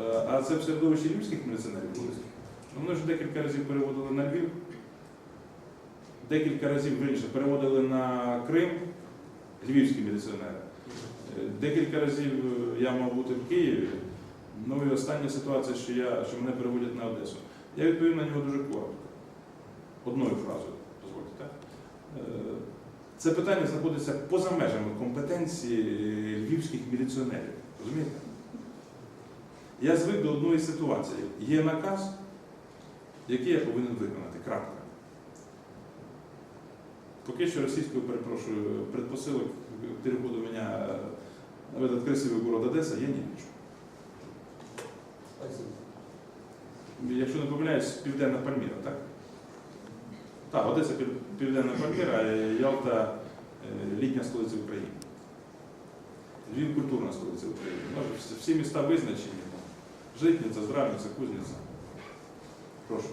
Е, А це в середовищі львівських міліціонерів? Ну, Вони ж декілька разів переводили на Львів, декілька разів вірніше, переводили на Крим львівські міліціонери. Е, Декілька разів е, я мав бути в Києві. Ну і остання ситуація, що, я, що мене переводять на Одесу. Я відповів на нього дуже коротко. Одною фразою, дозвольте, так? Це питання знаходиться поза межами компетенції львівських міліціонерів. Розумієте? Я звик до одної ситуації. Є наказ, який я повинен виконати. Крапка. Поки що російською, перепрошую, предпосилок переходу меня в этот красивый город Одесса я не. Спасибо. Якщо не помиляюсь, Південна Пальміра, так? Так, Одеса Південна Пальміра, а Ялта е, літня столиця України. Львів культурна столиця України. Всі міста визначені. Житниця, Здравниця, Кузниця. Прошу.